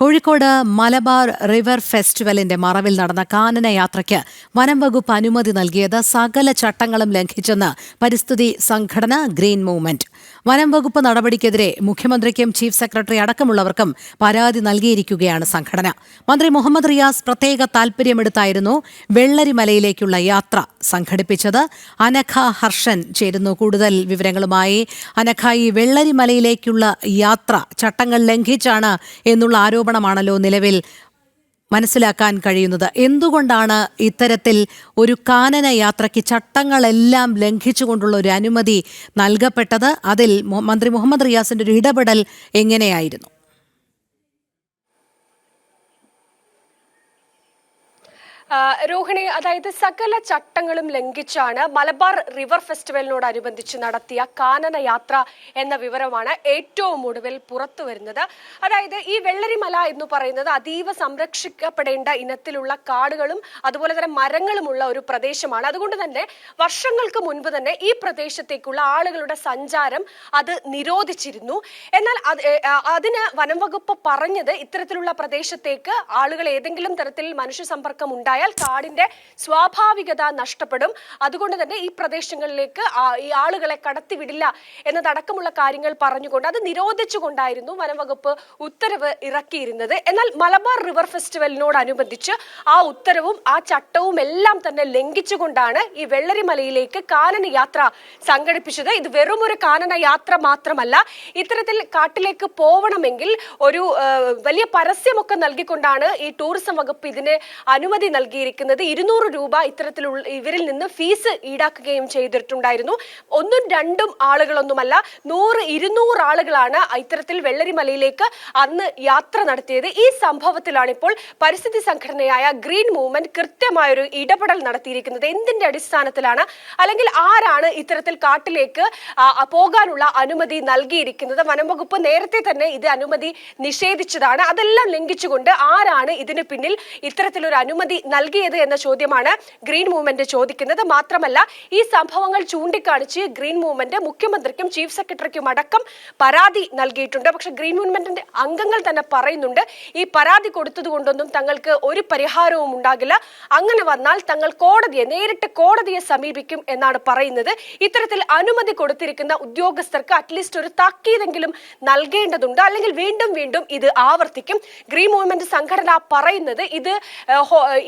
Kozhikode Malabar river ഫെസ്റ്റിവലിന്റെ മറവിൽ നടന്ന കാനന യാത്രയ്ക്ക് വനം വകുപ്പ് അനുമതി നൽകിയത് സകല ചട്ടങ്ങളും ലംഘിച്ചെന്ന് പരിസ്ഥിതി സംഘടന ഗ്രീൻ മൂവ്മെന്റ്. വനം വകുപ്പ് നടപടിക്കെതിരെ മുഖ്യമന്ത്രിക്കും ചീഫ് സെക്രട്ടറി അടക്കമുള്ളവർക്കും പരാതി നൽകിയിരിക്കുകയാണ് സംഘടന. മന്ത്രി മുഹമ്മദ് റിയാസ് പ്രത്യേക താൽപര്യമെടുത്തായിരുന്നു വെള്ളരിമലയിലേക്കുള്ള യാത്ര സംഘടിപ്പിച്ചത്. അനഖ ഹർഷൻ ചേരുന്നു. കൂടുതൽ വിവരങ്ങളുമായി അനഖ ഈ വെള്ളരിമലയിലേക്കുള്ള യാത്ര ചട്ടങ്ങൾ ലംഘിച്ചാണ് എന്നുള്ള ആരോപണമാണല്ലോ നിലവിൽ മനസ്സിലാക്കാൻ കഴിയുന്നത്. എന്തുകൊണ്ടാണ് ഇത്തരത്തിൽ ഒരു കാനന യാത്രയ്ക്ക് ചട്ടങ്ങളെല്ലാം ലംഘിച്ചുകൊണ്ടുള്ള ഒരു അനുമതി നൽകപ്പെട്ടത്? അതിൽ മന്ത്രി മുഹമ്മദ് റിയാസിന്റെ ഒരു ഇടപെടൽ എങ്ങനെയായിരുന്നു? രോഹിണി അതായത് സകല ചട്ടങ്ങളും ലംഘിച്ചാണ് മലബാർ റിവർ ഫെസ്റ്റിവലിനോടനുബന്ധിച്ച് നടത്തിയ കാനന യാത്ര എന്ന വിവരമാണ് ഏറ്റവും ഒടുവിൽ പുറത്തു വരുന്നത്. അതായത് ഈ വെള്ളരിമല എന്ന് പറയുന്നത് അതീവ സംരക്ഷിക്കപ്പെടേണ്ട ഇനത്തിലുള്ള കാടുകളും അതുപോലെ തന്നെ മരങ്ങളുമുള്ള ഒരു പ്രദേശമാണ്. അതുകൊണ്ട് തന്നെ വർഷങ്ങൾക്ക് മുൻപ് തന്നെ ഈ പ്രദേശത്തേക്കുള്ള ആളുകളുടെ സഞ്ചാരം അത് നിരോധിച്ചിരുന്നു. എന്നാൽ അത് അതിന് വനം വകുപ്പ് പറഞ്ഞത് ഇത്തരത്തിലുള്ള പ്രദേശത്തേക്ക് ആളുകൾ ഏതെങ്കിലും തരത്തിൽ മനുഷ്യ സമ്പർക്കം ഉണ്ടായാൽ കാടിന്റെ സ്വാഭാവികത നഷ്ടപ്പെടും. അതുകൊണ്ട് തന്നെ ഈ പ്രദേശങ്ങളിലേക്ക് ഈ ആളുകളെ കടത്തിവിടില്ല എന്നതടക്കമുള്ള കാര്യങ്ങൾ പറഞ്ഞുകൊണ്ട് അത് നിരോധിച്ചുകൊണ്ടായിരുന്നു വനംവകുപ്പ് ഉത്തരവ് ഇറക്കിയിരുന്നത്. എന്നാൽ മലബാർ റിവർ ഫെസ്റ്റിവലിനോടനുബന്ധിച്ച് ആ ഉത്തരവും ആ ചട്ടവും എല്ലാം തന്നെ ലംഘിച്ചുകൊണ്ടാണ് ഈ വെള്ളരിമലയിലേക്ക് കാനന യാത്ര സംഘടിപ്പിച്ചത്. ഇത് വെറും ഒരു കാനന യാത്ര മാത്രമല്ല ഇത്തരത്തിൽ കാട്ടിലേക്ക് പോവണമെങ്കിൽ ഒരു വലിയ പരസ്യമൊക്കെ നൽകിക്കൊണ്ടാണ് ഈ ടൂറിസം വകുപ്പ് ഇതിന് അനുമതി നൽകിയിരിക്കുന്നത് ഇരുന്നൂറ് രൂപ ഇത്തരത്തിലുള്ള ഇവരിൽ നിന്ന് ഫീസ് ഈടാക്കുകയും ചെയ്തിട്ടുണ്ടായിരുന്നു. ഒന്നും രണ്ടും ആളുകളൊന്നുമല്ല നൂറ് ഇരുന്നൂറ് ആളുകളാണ് ഇത്തരത്തിൽ വെള്ളരിമലയിലേക്ക് അന്ന് യാത്ര നടത്തിയത്. ഈ സംഭവത്തിലാണ് ഇപ്പോൾ പരിസ്ഥിതി സംഘടനയായ ഗ്രീൻ മൂവ്മെന്റ് കൃത്യമായൊരു ഇടപെടൽ നടത്തിയിരിക്കുന്നത്. എന്തിന്റെ അടിസ്ഥാനത്തിലാണ്? അല്ലെങ്കിൽ ആരാണ് ഇത്തരത്തിൽ കാട്ടിലേക്ക് പോകാനുള്ള അനുമതി നൽകിയിരിക്കുന്നത്? വനം വകുപ്പ് നേരത്തെ തന്നെ ഇത് അനുമതി നിഷേധിച്ചതാണ്. അതെല്ലാം ലംഘിച്ചുകൊണ്ട് ആരാണ് ഇതിന് പിന്നിൽ ഇത്തരത്തിലൊരു അനുമതി നൽകിയത് എന്ന ചോദ്യമാണ് ഗ്രീൻ മൂവ്മെന്റ് ചോദിക്കുന്നത്. മാത്രമല്ല ഈ സംഭവങ്ങൾ ചൂണ്ടിക്കാണിച്ച് ഗ്രീൻ മൂവ്മെന്റ് മുഖ്യമന്ത്രിക്കും ചീഫ് സെക്രട്ടറിക്കും അടക്കം പരാതി നൽകിയിട്ടുണ്ട്. പക്ഷെ ഗ്രീൻ മൂവ്മെന്റിന്റെ അംഗങ്ങൾ തന്നെ പറയുന്നുണ്ട് ഈ പരാതി കൊടുത്തതുകൊണ്ടൊന്നും തങ്ങൾക്ക് ഒരു പരിഹാരവും ഉണ്ടാകില്ല. അങ്ങനെ വന്നാൽ തങ്ങൾ കോടതിയെ നേരിട്ട് കോടതിയെ സമീപിക്കും എന്നാണ് പറയുന്നത്. ഇത്തരത്തിൽ അനുമതി കൊടുത്തിരിക്കുന്ന ഉദ്യോഗസ്ഥർക്ക് അറ്റ്ലീസ്റ്റ് ഒരു താക്കീതെങ്കിലും നൽകേണ്ടതുണ്ട്. അല്ലെങ്കിൽ വീണ്ടും വീണ്ടും ഇത് ആവർത്തിക്കും. ഗ്രീൻ മൂവ്മെന്റ് സംഘടന പറയുന്നത് ഇത്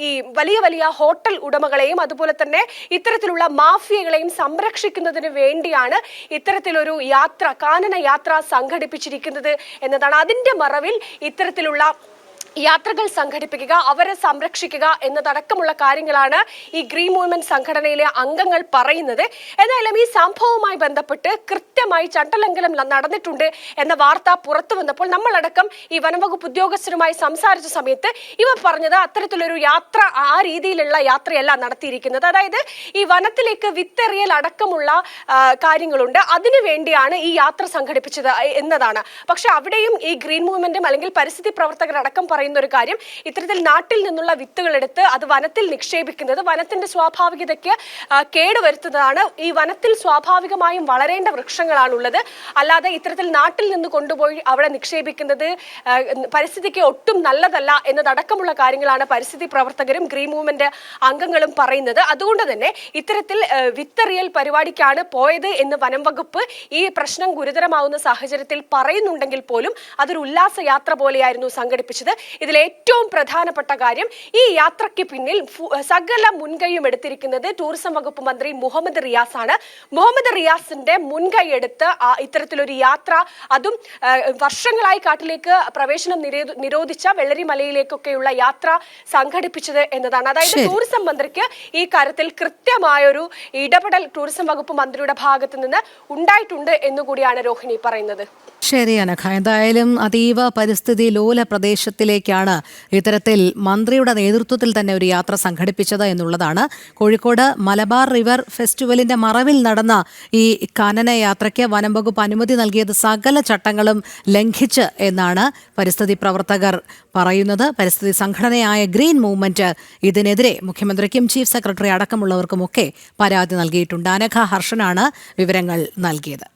ഈ വലിയ വലിയ ഹോട്ടൽ ഉടമകളെയും അതുപോലെ തന്നെ ഇത്തരത്തിലുള്ള മാഫിയകളെയും സംരക്ഷിക്കുന്നതിന് വേണ്ടിയാണ് ഇത്തരത്തിലൊരു യാത്ര കാനന യാത്ര സംഘടിപ്പിച്ചിരിക്കുന്നത് എന്നതാണ് അതിന്റെ മറവിൽ ഇത്തരത്തിലുള്ള യാത്രകൾ സംഘടിപ്പിക്കുക അവരെ സംരക്ഷിക്കുക എന്നതടക്കമുള്ള കാര്യങ്ങളാണ് ഈ ഗ്രീൻ മൂവ്മെന്റ് സംഘടനയിലെ അംഗങ്ങൾ പറയുന്നത്. എന്തായാലും ഈ സംഭവവുമായി ബന്ധപ്പെട്ട് കൃത്യമായി ചട്ടലംഘനം നടന്നിട്ടുണ്ട് എന്ന വാർത്ത പുറത്തു വന്നപ്പോൾ നമ്മളടക്കം ഈ വനംവകുപ്പ് ഉദ്യോഗസ്ഥരുമായി സംസാരിച്ച സമയത്ത് ഇവർ പറഞ്ഞത് അത്തരത്തിലൊരു യാത്ര ആ രീതിയിലുള്ള യാത്രയല്ല നടത്തിയിരിക്കുന്നത്. അതായത് ഈ വനത്തിലേക്ക് വിത്തെറിയൽ അടക്കമുള്ള കാര്യങ്ങളുണ്ട്. അതിനു വേണ്ടിയാണ് ഈ യാത്ര സംഘടിപ്പിച്ചത് എന്നതാണ്. പക്ഷെ അവിടെയും ഈ ഗ്രീൻ മൂവ്മെന്റും അല്ലെങ്കിൽ പരിസ്ഥിതി പ്രവർത്തകരടക്കം പറയുന്ന ഒരു കാര്യം. ഇത്തരത്തിൽ നാട്ടിൽ നിന്നുള്ള വിത്തുകൾ എടുത്ത് അത് വനത്തിൽ നിക്ഷേപിക്കുന്നത് വനത്തിന്റെ സ്വാഭാവികതയ്ക്ക് കേടുവരുത്തുന്നതാണ്. ഈ വനത്തിൽ സ്വാഭാവികമായും വളരേണ്ട വൃക്ഷങ്ങളാണുള്ളത്. അല്ലാതെ ഇത്തരത്തിൽ നാട്ടിൽ നിന്ന് കൊണ്ടുപോയി അവിടെ നിക്ഷേപിക്കുന്നത് പരിസ്ഥിതിക്ക് ഒട്ടും നല്ലതല്ല എന്നതടക്കമുള്ള കാര്യങ്ങളാണ് പരിസ്ഥിതി പ്രവർത്തകരും ഗ്രീൻ മൂവ്മെന്റ് അംഗങ്ങളും പറയുന്നത്. അതുകൊണ്ട് തന്നെ ഇത്തരത്തിൽ വിത്തെറിയൽ പരിപാടിക്കാണ് പോയത് എന്ന് വനം വകുപ്പ് ഈ പ്രശ്നം ഗുരുതരമാവുന്ന സാഹചര്യത്തിൽ പറയുന്നുണ്ടെങ്കിൽ പോലും അതൊരു ഉല്ലാസ യാത്ര പോലെയായിരുന്നു സംഘടിപ്പിച്ചത്. ഇതിൽ ഏറ്റവും പ്രധാനപ്പെട്ട കാര്യം ഈ യാത്രയ്ക്ക് പിന്നിൽ സകല മുൻകൈയും എടുത്തിരിക്കുന്നത് ടൂറിസം വകുപ്പ് മന്ത്രി മുഹമ്മദ് റിയാസ് ആണ് മുഹമ്മദ് റിയാസിന്റെ മുൻകൈ എടുത്ത് ഇത്തരത്തിലൊരു യാത്ര അതും വർഷങ്ങളായി കാട്ടിലേക്ക് പ്രവേശനം നിരോധിച്ച വെള്ളരി വെള്ളരിമലയിലേക്കൊക്കെയുള്ള യാത്ര സംഘടിപ്പിച്ചത് എന്നതാണ്. അതായത് ടൂറിസം മന്ത്രിക്ക് ഈ കാര്യത്തിൽ കൃത്യമായൊരു ഇടപെടൽ ടൂറിസം വകുപ്പ് മന്ത്രിയുടെ ഭാഗത്ത് നിന്ന് ഉണ്ടായിട്ടുണ്ട് എന്നുകൂടിയാണ് രോഹിണി പറയുന്നത്. ശരി അനഘ. എന്തായാലും അതീവ പരിസ്ഥിതി ലോല പ്രദേശത്തിലേക്കാണ് ഇത്തരത്തിൽ മന്ത്രിയുടെ നേതൃത്വത്തിൽ തന്നെ ഒരു യാത്ര സംഘടിപ്പിച്ചത് എന്നുള്ളതാണ്. കോഴിക്കോട് മലബാർ റിവർ ഫെസ്റ്റിവലിന്റെ മറവിൽ നടന്ന ഈ കാനന യാത്രയ്ക്ക് വനം വകുപ്പ് അനുമതി നൽകിയത് സകല ചട്ടങ്ങളും ലംഘിച്ച് എന്നാണ് പരിസ്ഥിതി പ്രവർത്തകർ പറയുന്നത്. പരിസ്ഥിതി സംഘടനയായ ഗ്രീൻ മൂവ്മെന്റ് ഇതിനെതിരെ മുഖ്യമന്ത്രിക്കും ചീഫ് സെക്രട്ടറി അടക്കമുള്ളവർക്കുമൊക്കെ പരാതി നൽകിയിട്ടുണ്ട്. അനഘ ഹർഷനാണ് വിവരങ്ങൾ നൽകിയത്.